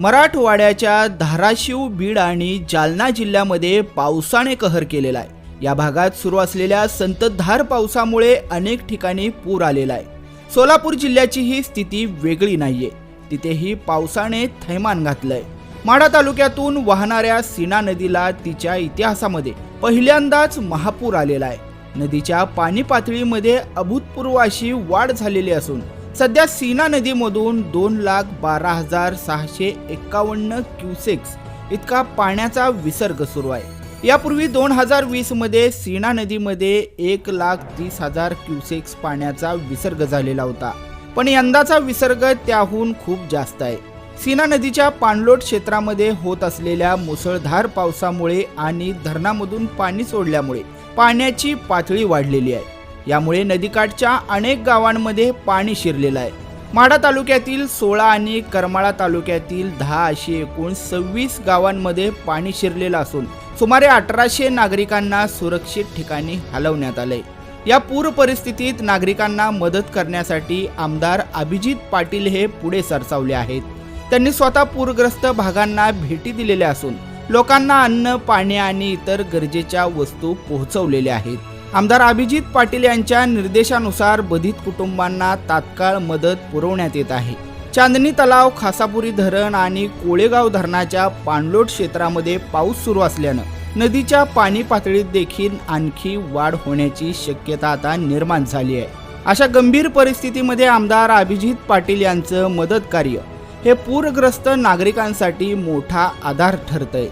मराठवाड्याच्या धाराशिव बीड आणि जालना जिल्ह्यामध्ये पावसाने कहर केलेला आहे. या भागात सुरू असलेल्या संततधार पावसामुळे अनेक ठिकाणी पूर आलेला आहे. सोलापूर जिल्ह्याची ही स्थिती वेगळी नाहीये. तिथेही पावसाने थैमान घातलंय. माढा तालुक्यातून वाहणाऱ्या सीना नदीला तिच्या इतिहासामध्ये पहिल्यांदाच महापूर आलेला आहे. नदीच्या पाणी पातळीमध्ये अभूतपूर्व अशी वाढ झालेली असून सध्या सीना नदीमधून दोन लाख बारा हजार सहाशे एक्कावन्न क्युसेक्स इतका पाण्याचा विसर्ग सुरू आहे. यापूर्वी दोन हजार वीसमध्ये सीना नदीमध्ये एक लाख तीस हजार क्युसेक्स पाण्याचा विसर्ग झालेला होता. पण यंदाचा विसर्ग त्याहून खूप जास्त आहे. सीना नदीच्या पाणलोट क्षेत्रामध्ये होत असलेल्या मुसळधार पावसामुळे आणि धरणामधून पाणी सोडल्यामुळे पाण्याची पातळी वाढलेली आहे. यामुळे नदीकाठच्या अनेक गावांमध्ये पाणी शिरलेलं आहे. माढा तालुक्यातील सोळा आणि करमाळा तालुक्यातील दहा अशी एकूण सव्वीस गावांमध्ये पाणी शिरलेलं असून सुमारे अठराशे नागरिकांना सुरक्षित ठिकाणी हलवण्यात आले या पूर परिस्थितीत नागरिकांना मदत करण्यासाठी आमदार अभिजित पाटील हे पुढे सरसावले आहेत. त्यांनी स्वतः पूरग्रस्त भागांना भेटी दिलेल्या असून लोकांना अन्न पाणी आणि इतर गरजेच्या वस्तू पोहोचवलेल्या आहेत. आमदार अभिजित पाटील यांच्या निर्देशानुसार बधित कुटुंबांना तात्काळ मदत पुरवण्यात येत आहे. चांदणी तलाव खासापुरी धरण आणि कोळेगाव धरणाच्या पाणलोट क्षेत्रामध्ये पाऊस सुरू असल्यानं नदीच्या पाणी पातळीत देखील आणखी वाढ होण्याची शक्यता आता निर्माण झाली आहे. अशा गंभीर परिस्थितीमध्ये आमदार अभिजित पाटील यांचं मदत कार्य हे पूरग्रस्त नागरिकांसाठी मोठा आधार ठरतंय.